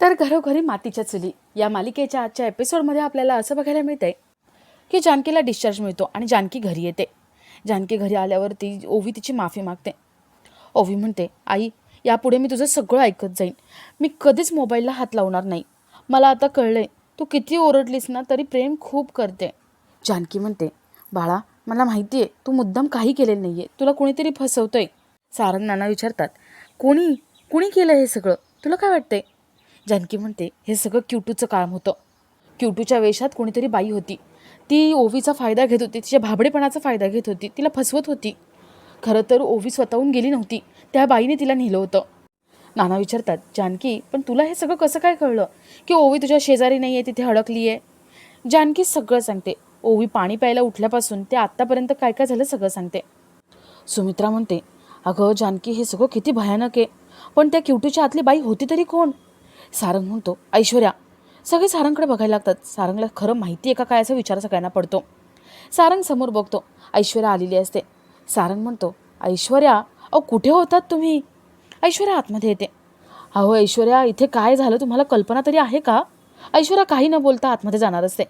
तर घरोघरी मातीच्या चुली. या मालिकेच्या आजच्या एपिसोडमध्ये आपल्याला असं बघायला मिळतंय की जानकीला डिस्चार्ज मिळतो आणि जानकी घरी येते. जानकी घरी आल्यावर ती ओवी तिची माफी मागते. ओवी म्हणते आई यापुढे मी तुझं सगळं ऐकत जाईन. मी कधीच मोबाईलला हात लावणार नाही. मला आता कळलंय तू किती ओरडलीस ना तरी प्रेम खूप करते. जानकी म्हणते बाळा मला माहिती आहे तू मुद्दाम काही केलेलं नाही आहे तुला कोणीतरी फसवतोय. सारंग नाना विचारतात कोणी? कोणी केलं हे सगळं? तुला काय वाटतंय? जानकी म्हणते हे सगळं क्युटूचं काम होतं. क्युटूच्या वेशात कोणीतरी बाई होती. ती ओवीचा फायदा घेत होती तिच्या भाबडेपणाचा फायदा घेत होती तिला फसवत होती. खरं तर ओवी स्वतःहून गेली नव्हती त्या बाईने तिला नेलं होतं. नाना विचारतात जानकी पण तुला हे सगळं कसं काय कळलं? की ओवी तुझ्या शेजारी नाही आहे तिथे अडकली आहे जानकी सगळं सांगते. ओवी पाणी प्यायला उठल्यापासून ते आत्तापर्यंत काय काय झालं सगळं सांगते. सुमित्रा म्हणते अगं जानकी हे सगळं किती भयानक आहे. पण त्या क्युटूच्या आतली बाई होती तरी कोण? सारंग म्हणतो ऐश्वर्या सगळे सारंगकडे बघायला लागतात. सारंगला खरं माहिती आहे का काय असा विचार सगळ्यांना पडतो. सारंग समोर बघतो ऐश्वर्या आलेली असते. सारंग म्हणतो ऐश्वर्या अहो कुठे होतात तुम्ही? ऐश्वर्या आतमध्ये येते. अहो ऐश्वर्या इथे काय झालं? तुम्हाला कल्पना तरी आहे का? ऐश्वर्या काही न बोलता आतमध्ये जाणार असते.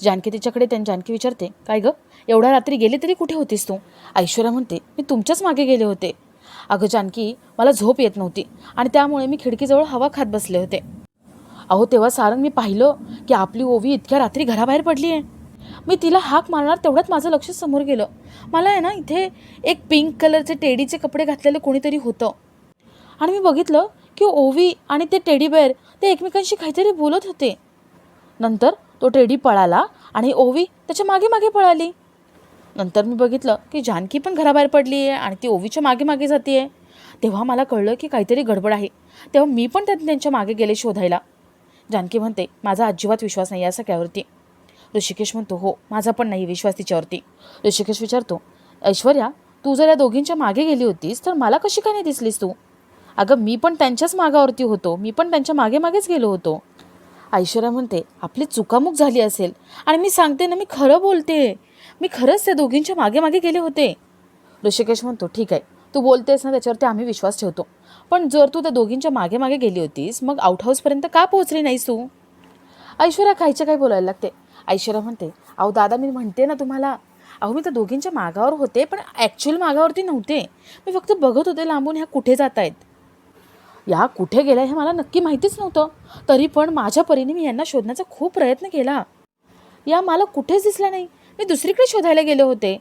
जानकी तिच्याकडे त्यां जानकी विचारते. काय गं? एवढ्या रात्री गेले तरी कुठे होतीस तू? ऐश्वर्या म्हणते मी तुमच्याच मागे गेले होते. अगं जानकी मला झोप येत नव्हती आणि त्यामुळे मी खिडकीजवळ हवा खात बसले होते. अहो तेव्हा सारंग मी पाहिलं की आपली ओवी इतक्या रात्री घराबाहेर पडली आहे मी तिला हाक मारणार तेवढ्यात माझं लक्ष समोर गेलं. मला आहे ना इथे एक पिंक कलरचे टेडीचे कपडे घातलेले कोणीतरी होतं. आणि मी बघितलं की ओवी आणि ते टेडी बेअर ते एकमेकांशी काहीतरी बोलत होते. नंतर तो टेडी पळाला आणि ओवी त्याच्यामागे मागे पळाली. नंतर मी बघितलं की जानकी पण घराबाहेर पडली आहे आणि ती ओवीच्या मागे मागे जाते आहे तेव्हा मला कळलं की काहीतरी गडबड आहे. तेव्हा मी पण त्यात त्यांच्या मागे गेले शोधायला. जानकी म्हणते माझा अजिबात विश्वास नाही या सगळ्यावरती. ऋषिकेश म्हणतो हो माझा पण नाही विश्वास तिच्यावरती. ऋषिकेश विचारतो ऐश्वर्या तू जर या दोघींच्या मागे गेली होतीस तर मला कशी काय नाही दिसलीस तू? अगं मी पण त्यांच्याच मागावरती होतो. मी पण त्यांच्या मागे मागेच गेलो होतो. ऐश्वर्या म्हणते आपली चुकामुक झाली असेल आणि मी सांगते ना मी खरं बोलते मी खरंच त्या दोघींच्या मागे मागे गेले होते. ऋषिकेश म्हणतो ठीक आहे. तू बोलतेस ना त्याच्यावरती आम्ही विश्वास ठेवतो. पण जर तू त्या दोघींच्या मागे मागे गेली होतीस मग आउट हाऊसपर्यंत का पोहोचली नाहीस तू? ऐश्वर्या खायचे काय बोलायला लागते? ऐश्वर्या म्हणते अहो दादा मी म्हणते ना तुम्हाला अहो मी त्या दोघींच्या मागावर होते पण ॲक्च्युअल मागावरती नव्हते. मी फक्त बघत होते लांबून ह्या कुठे जात आहेत या कुठे गेल्या हे मला नक्की माहितीच नव्हतं. तरी पण माझ्या परीने मी यांना शोधण्याचा खूप प्रयत्न केला. या मला कुठेच दिसल्या नाही. मी दुसरीकडे शोधायला गेले होते.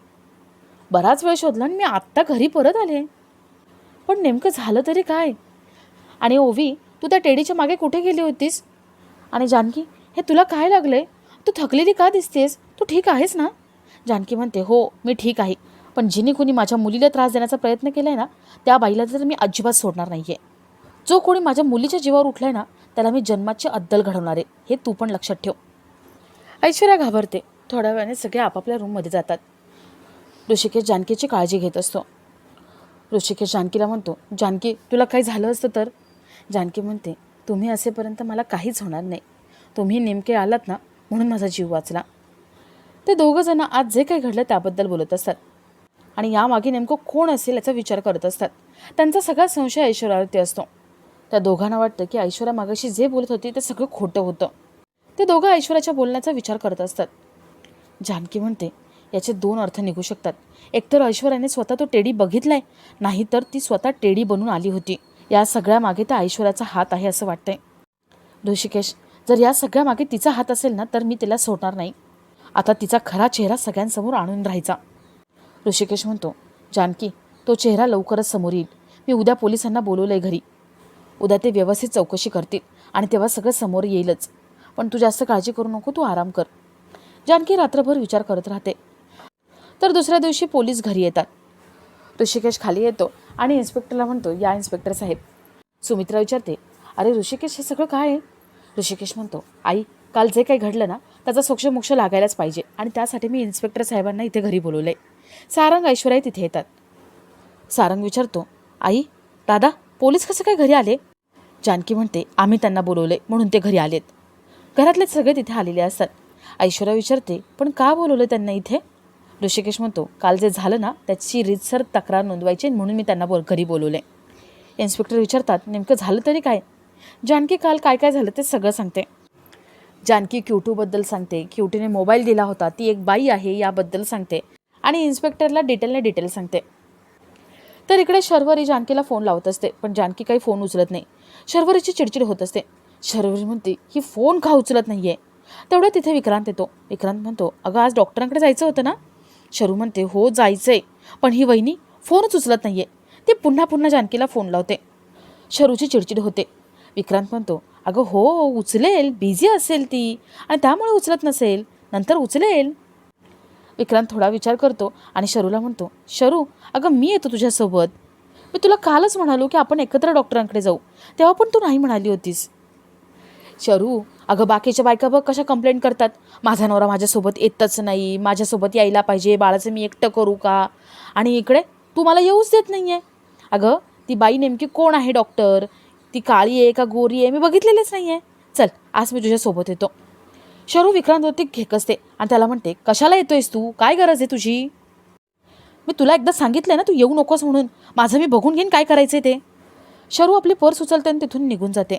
बराच वेळ शोधला आणि मी आत्ता घरी परत आले. पण नेमकं झालं तरी काय? आणि ओवी तू त्या टेडीच्या मागे कुठे गेली होतीस? आणि जानकी हे तुला काय लागलंय तू थकलेली का दिसतेस? तू ठीक आहेस ना? जानकी म्हणते हो मी ठीक आहे. पण जिने कुणी माझ्या मुलीला त्रास देण्याचा प्रयत्न केला आहे ना त्या बाईला तर मी अजिबात सोडणार नाही आहे जो कोणी माझ्या मुलीच्या जीवावर उठलाय ना त्याला मी जन्माची अद्दल घडवणार आहे. हे तू पण लक्षात ठेव. ऐश्वर्या घाबरते. थोड्या वेळाने सगळे आपापल्या रूममध्ये जातात. ऋषिकेश जानकीची काळजी घेत असतो. ऋषिकेश जानकीला म्हणतो जानकी तुला काही झालं असतं तर? जानकी म्हणते तुम्ही असेपर्यंत मला काहीच होणार नाही. तुम्ही नेमके आलात ना म्हणून माझा जीव वाचला. ते दोघं जण आज जे काही घडलं त्याबद्दल बोलत असतात. आणि यामागे नेमकं कोण असेल याचा विचार करत असतात. त्यांचा सगळा संशय ऐश्वर्यावरती असतो. त्या दोघांना वाटतं की ऐश्वर्या मागाशी जे बोलत होती ते सगळं खोटं होतं. ते दोघं ऐश्वर्याच्या बोलण्याचा विचार करत असतात. जानकी म्हणते याचे दोन अर्थ निघू शकतात. एकतर ऐश्वर्याने स्वतः तो टेडी बघितलाय नाहीतर ती स्वतः टेडी बनून आली होती. या सगळ्या मागे त्या ऐश्वर्याचा हात आहे असं वाटतंय. ऋषिकेश जर या सगळ्या मागे तिचा हात असेल ना तर मी तिला सोडणार नाही. आता तिचा खरा चेहरा सगळ्यांसमोर आणून राहायचा. ऋषिकेश म्हणतो जानकी तो चेहरा लवकरच समोर येईल. मी उद्या पोलिसांना बोलवलंय घरी. उद्या ते व्यवस्थित चौकशी करतील आणि तेव्हा सगळं समोर येईलच. पण तू जास्त काळजी करू नको तू आराम कर. जानकी रात्रभर विचार करत राहते. तर दुसऱ्या दिवशी पोलीस घरी येतात. ऋषिकेश खाली येतो आणि इन्स्पेक्टरला म्हणतो या इन्स्पेक्टर साहेब. सुमित्रा विचारते अरे ऋषिकेश हे सगळं काय आहे? ऋषिकेश म्हणतो आई काल जे काही घडलं ना त्याचा सोक्षमोक्ष लागायलाच पाहिजे आणि त्यासाठी मी इन्स्पेक्टर साहेबांना इथे घरी बोलवलं आहे सारंग ऐश्वर्या तिथे येतात. सारंग विचारतो आई दादा पोलीस कसं काय घरी आले? जानकी म्हणते आम्ही त्यांना बोलवले म्हणून ते घरी आलेत. घरातले सगळे तिथे आलेले असतात. ऐश्वर्या विचारते पण का बोलवलं त्यांना इथे? ऋषिकेश म्हणतो काल जे झालं ना त्याची रीतसर तक्रार नोंदवायची म्हणून मी त्यांना बोल घरी बोलवले. इन्स्पेक्टर विचारतात नेमकं झालं तरी काय? जानकी काल काय काय झालं ते सगळं सांगते. जानकी क्यूटूबद्दल सांगते. क्यूटीने मोबाईल दिला होता. ती एक बाई आहे याबद्दल सांगते. आणि इन्स्पेक्टरला डिटेलने डिटेल सांगते. तर इकडे शर्वरी जानकीला फोन लावत असते पण जानकी काही फोन उचलत नाही. शर्वरीची चिडचिड होत असते. शर्वरी म्हणते ही फोन का उचलत नाही आहे तेवढं तिथे विक्रांत येतो. विक्रांत म्हणतो अगं आज डॉक्टरांकडे जायचं होतं ना? शरू म्हणते हो जायचं आहे पण ही वहिनी फोनच उचलत नाही आहे ती पुन्हा पुन्हा जानकीला फोन लावते. शरूची चिडचिड होते. विक्रांत म्हणतो अगं हो उचलेल. बिझी असेल ती. आणि त्यामुळे उचलत नसेल. नंतर उचलेल. विक्रांत थोडा विचार करतो आणि शरूला म्हणतो शरू अगं मी येतो तुझ्यासोबत. मी तुला कालच म्हणालो की आपण एकत्र डॉक्टरांकडे जाऊ. तेव्हा पण तू नाही म्हणाली होतीस. शरू अगं बाकीच्या बायका बघ कशा कंप्लेंट करतात. माझा नवरा माझ्यासोबत येतच नाही माझ्यासोबत यायला पाहिजे बाळाचं मी एकटं करू का? आणि इकडे तू मला येऊच देत नाही आहे अगं ती बाई नेमकी कोण आहे डॉक्टर ती काळी आहे का गोरी आहे? मी बघितलेलीच नाही आहे चल आज मी तुझ्यासोबत येतो. शरू विक्रांतवरती घेकसते आणि त्याला म्हणते कशाला येतोयस तू? काय गरज आहे तुझी? मी तुला एकदा सांगितलं ना तू येऊ नकोस म्हणून. माझं मी बघून घेईन काय करायचं ते. शरू आपली पर्स उचलते आणि तिथून निघून जाते.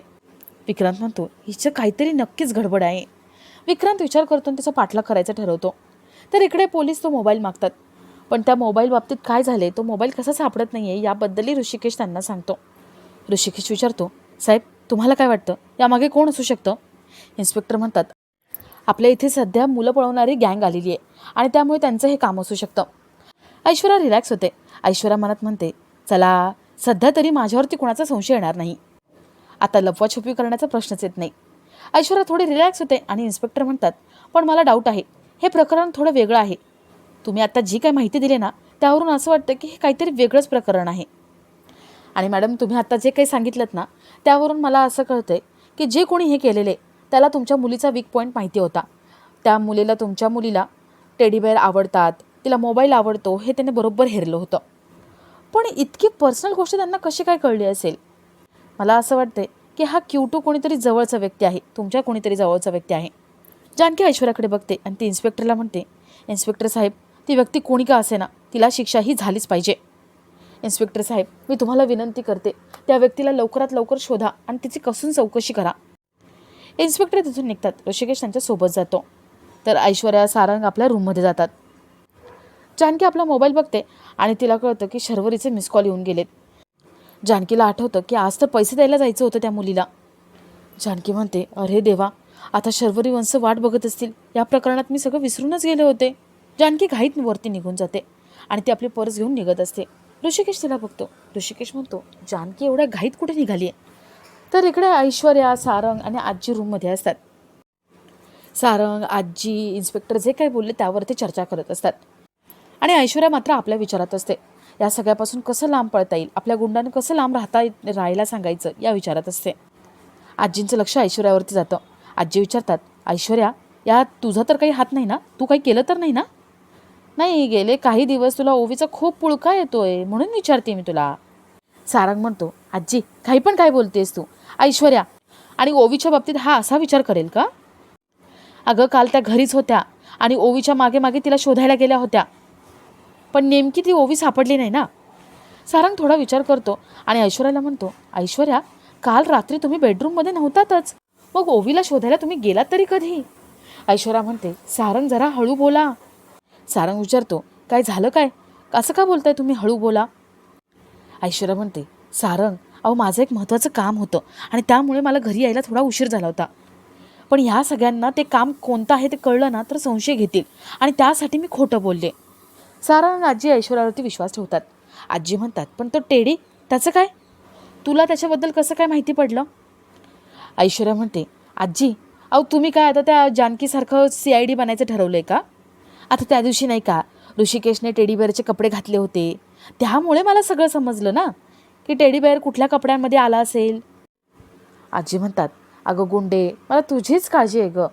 विक्रांत म्हणतो हिचं काहीतरी नक्कीच गडबड आहे. विक्रांत विचार करतो आणि त्याचा पाठलाग करायचा ठरवतो. तर इकडे पोलीस तो मोबाईल मागतात. पण त्या मोबाईल बाबतीत काय झाले तो मोबाईल कसा सापडत नाही आहे याबद्दलही ऋषिकेश त्यांना सांगतो. ऋषिकेश विचारतो साहेब तुम्हाला काय वाटतं? यामागे कोण असू शकतं? इन्स्पेक्टर म्हणतात आपल्या इथे सध्या मुलं पळवणारी गँग आलेली आहे आणि त्यामुळे त्यांचं हे काम असू शकतं. ऐश्वर्या रिलॅक्स होते. ऐश्वर्या मनात म्हणते चला सध्या तरी माझ्यावरती कोणाचा संशय येणार नाही. आता लपवाछुपी करण्याचा प्रश्नच येत नाही. ऐश्वर्या थोडी रिलॅक्स होते आणि इन्स्पेक्टर म्हणतात पण मला डाऊट आहे. हे प्रकरण थोडं वेगळं आहे. तुम्ही आता जी काही माहिती दिली ना त्यावरून असं वाटतं की हे काहीतरी वेगळंच प्रकरण आहे. आणि मॅडम तुम्ही आता जे काही सांगितलं ना त्यावरून मला असं कळतं आहे की जे कोणी हे केलेले त्याला तुमच्या मुलीचा वीक पॉईंट माहिती होता. त्या मुलीला तुमच्या मुलीला टेडीबेअर आवडतात तिला मोबाईल आवडतो हे त्याने बरोबर हेरलं होतं. पण इतकी पर्सनल गोष्ट त्यांना कशी काय कळली असेल? मला असं वाटतंय की हा क्यूटू कोणीतरी जवळचा व्यक्ती आहे. तुमच्या कोणीतरी जवळचा व्यक्ती आहे. जानकी ऐश्वर्याकडे बघते आणि ती इन्स्पेक्टरला म्हणते इन्स्पेक्टर साहेब ती व्यक्ती कोणी का असे ना तिला शिक्षा ही झालीच पाहिजे. इन्स्पेक्टर साहेब मी तुम्हाला विनंती करते त्या व्यक्तीला लवकरात लवकर शोधा आणि तिची कसून चौकशी करा. इन्स्पेक्टर तिथून निघतात. ऋषिकेश त्यांच्यासोबत जातो. तर ऐश्वर्या सारंग आपल्या रूममध्ये जातात. जानकी आपला मोबाईल बघते आणि तिला कळतं की शर्वरीचे मिस कॉल येऊन गेलेत. जानकीला आठवतं की आज तर पैसे द्यायला जायचं होतं त्या मुलीला. जानकी म्हणते अरे देवा आता शर्वरी वंश वाट बघत असतील. या प्रकरणात मी सगळं विसरूनच गेले होते. जानकी घाईत वरती निघून जाते आणि ती आपली पर्स घेऊन निघत असते. ऋषिकेश तिला बघतो. ऋषिकेश म्हणतो जानकी एवढ्या घाईत कुठे निघाली आहे तर इकडे ऐश्वर्या सारंग आणि आजी रूममध्ये असतात. सारंग आजी इन्स्पेक्टर जे काही बोलले त्यावर ते चर्चा करत असतात. आणि ऐश्वर्या मात्र आपल्या विचारात असते. या सगळ्यापासून कसं लांब पळता येईल? आपल्या गुंडानं कसं लांब राहता येईल- राहायला सांगायचं? या विचारात असते. आजींचं लक्ष ऐश्वर्यावरती जातं. आजी विचारतात ऐश्वर्या या तुझा तर काही हात नाही ना? तू काही केलं तर नाही ना? नाही गेले काही दिवस तुला ओवीचा खूप पुळका येतोय म्हणून विचारते मी तुला. सारंग म्हणतो आजी काही पण काय बोलतेस तू? ऐश्वर्या आणि ओवीच्या बाबतीत हा असा विचार करेल का? अगं काल त्या घरीच होत्या आणि ओवीच्या मागे मागे तिला शोधायला गेल्या होत्या. पण नेमकी ती ओवी सापडली नाही ना? सारंग थोडा विचार करतो आणि ऐश्वर्याला म्हणतो ऐश्वर्या काल रात्री तुम्ही बेडरूममध्ये नव्हतातच. मग ओवीला शोधायला तुम्ही गेलात तरी कधी? ऐश्वर्या म्हणते सारंग जरा हळू बोला. सारंग विचारतो काय झालं काय? असं का बोलताय तुम्ही हळू बोला? ऐश्वर्या म्हणते सारंग अहो माझं एक महत्त्वाचं काम होतं आणि त्यामुळे मला घरी यायला थोडा उशीर झाला होता. पण ह्या सगळ्यांना ते काम कोणतं आहे ते कळलं ना तर संशय घेतील आणि त्यासाठी मी खोटं बोलले. सारानं आजी ऐश्वर्यावरती विश्वास ठेवतात. आजी म्हणतात पण तो टेडी त्याचं काय? तुला त्याच्याबद्दल कसं काय माहिती पडलं? ऐश्वर्या म्हणते आजी अहो तुम्ही काय आता त्या जानकीसारखं सी आय डी बनायचं ठरवलं आहे का? आता त्या दिवशी नाही का ऋषिकेशने टेडीबेअरचे कपडे घातले होते? त्यामुळे मला सगळं समजलं ना की टेडीबेअर कुठल्या कपड्यांमध्ये आला असेल? आजी म्हणतात अगं गुंडे मला तुझीच काळजी आहे गं.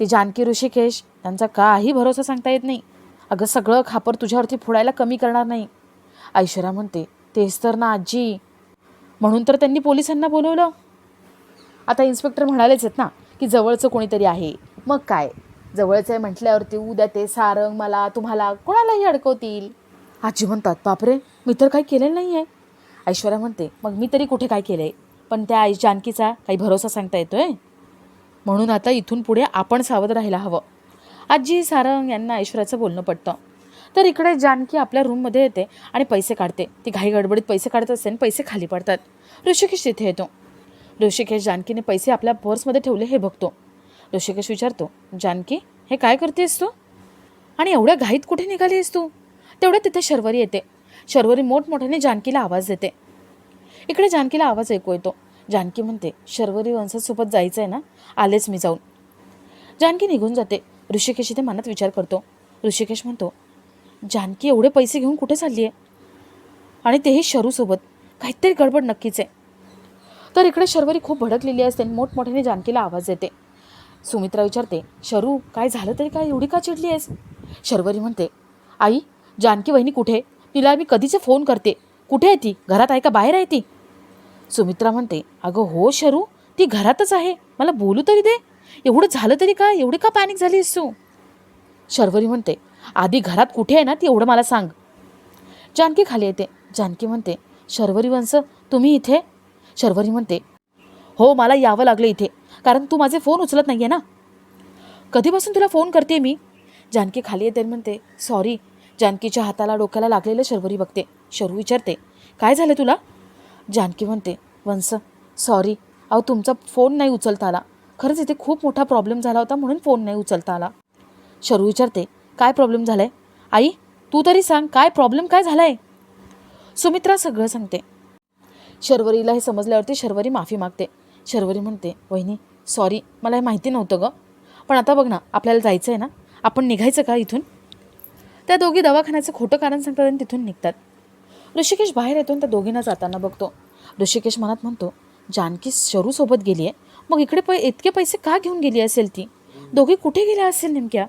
ती जानकी ऋषिकेश त्यांचा काही भरोसा सांगता येत नाही. अगं सगळं खापर तुझ्यावरती फोडायला कमी करणार नाही. ऐश्वर्या म्हणते तेच तर ना आजी. म्हणून तर त्यांनी पोलिसांना बोलवलं. आता इन्स्पेक्टर म्हणालेच आहेत ना की जवळचं कोणीतरी आहे. मग काय? जवळचं आहे म्हटल्यावरती उद्या ते सारंग मला तुम्हाला कोणालाही अडकवतील. आजी म्हणतात बापरे मी तर काही केलेलं नाही आहे ऐश्वर्या म्हणते मग मी तरी कुठे काय केलं आहे पण त्या आई जानकीचा काही भरोसा सांगता येतोय? म्हणून आता इथून पुढे आपण सावध राहायला हवं. आजी सारंग यांना ऐश्वर्याचं बोलणं पडतं तर इकडे जानकी आपल्या रूममध्ये येते आणि पैसे काढते. ती घाई गडबडीत पैसे काढत असते आणि पैसे खाली पडतात. ऋषिकेश तिथे येतो. ऋषिकेश जानकीने पैसे आपल्या पर्समध्ये ठेवले हे बघतो. ऋषिकेश विचारतो जानकी हे काय करतेस तू? आणि एवढ्या घाईत कुठे निघालीस तू? तेवढ्या तिथे शर्वरी येते. शर्वरी मोठमोठ्याने जानकीला आवाज देते. इकडे जानकीला आवाज ऐकू येतो. जानकी म्हणते शर्वरी वंशासोबत जायचं आहे ना? आलेच मी जाऊन. जानकी निघून जाते. ऋषिकेश इथे मनात विचार करतो. ऋषिकेश म्हणतो जानकी एवढे पैसे घेऊन कुठे चालली आहे? आणि तेही शरूसोबत. काहीतरी गडबड नक्कीच आहे. तर इकडे शर्वरी खूप भडकलेली असते आणि मोठमोठ्याने जानकीला आवाज देते सुमित्रा विचारते शरू काय झालं तरी? काय एवढी का चिडली आहेस? शर्वरी म्हणते आई जानकी वहिनी कुठे? तिला मी कधीचे फोन करते. कुठे आहे ती? घरात आहे का? बाहेर आहे ती? सुमित्रा म्हणते अगं हो शरू ती घरातच आहे. मला बोलू तरी दे. एवढं झालं तरी काय? एवढी का पॅनिक झाली असू शर्वरी म्हणते आधी घरात कुठे आहे ना ती एवढं मला सांग. जानकी खाली येते. जानकी म्हणते शर्वरी वंश तुम्ही इथे? शर्वरी म्हणते हो मला यावं लागलं इथे कारण तू माझे फोन उचलत नाही आहे ना. कधीपासून तुला फोन करते मी? जानकी खाली येते म्हणते सॉरी जानकीच्या हाताला डोक्याला लागलेलं शर्वरी बघते. शरू विचारते काय झालं तुला? जानकी म्हणते वंस सॉरी अहो तुमचा फोन नाही उचलता आला. खरंच इथे खूप मोठा प्रॉब्लेम झाला होता म्हणून फोन नाही उचलता आला. शरू विचारते काय प्रॉब्लेम झाला आहे आई तू तरी सांग काय प्रॉब्लेम काय झाला आहे सुमित्रा सगळं सांगते. शर्वरीला हे समजल्यावरती शर्वरी माफी मागते. शर्वरी म्हणते वहिनी सॉरी मला हे माहिती नव्हतं गं. पण आता बघ ना आपल्याला जायचं आहे ना? आपण निघायचं का इथून? त्या दोघी दवाखान्याचं खोटं कारण सांगतात आणि तिथून निघतात. ऋषिकेश बाहेर येतो आणि त्या दोघींना जाताना बघतो. ऋषिकेश मनात म्हणतो जानकी शरूसोबत गेली आहे मग इकडे पै इतके पैसे का घेऊन गेली असेल ती? दोघी कुठे गेल्या असेल नेमक्या?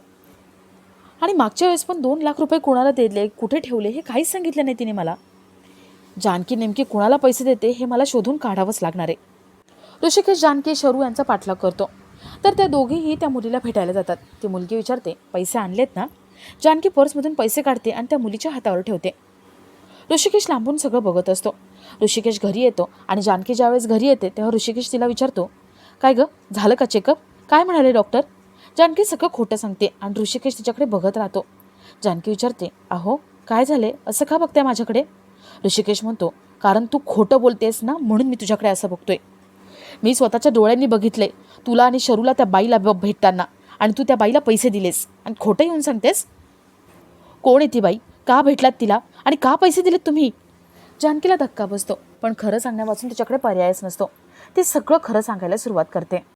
आणि मागच्या वेळेस पण दोन लाख रुपये कोणाला दिले कुठे ठेवले हे काहीच सांगितलं नाही तिने मला. जानकी नेमकी कुणाला पैसे देते हे मला शोधून काढावंच लागणार आहे. ऋषिकेश जानकी शरू यांचा पाठलाग करतो. तर त्या दोघीही त्या मुलीला भेटायला जातात. ती मुलगी विचारते पैसे आणलेत ना? जानकी पर्समधून पैसे काढते आणि त्या मुलीच्या हातावर ठेवते. ऋषिकेश लांबून सगळं बघत असतो. ऋषिकेश घरी येतो आणि जानकी ज्यावेळेस घरी येते तेव्हा ऋषिकेश तिला विचारतो काय गं? झालं का चेकअप काय म्हणाले डॉक्टर जानकी सगळं खोटं सांगते आणि ऋषिकेश तिच्याकडे बघत राहतो. जानकी विचारते अहो काय झाले असं का बघते माझ्याकडे? ऋषिकेश म्हणतो कारण तू खोटं बोलतेस ना म्हणून मी तुझ्याकडे असं बघतोय. मी स्वतःच्या डोळ्यांनी बघितले तुला आणि शरूला त्या बाईला भेटताना. आणि तू त्या बाईला पैसे दिलेस. आणि खोटं येऊन सांगतेस? कोण येते बाई? का भेटलात तिला? आणि का पैसे दिलेत तुम्ही? जानकीला धक्का बसतो पण खरं सांगण्यापासून तिच्याकडे पर्यायच नसतो. ती सगळं खरं सांगायला सुरुवात करते.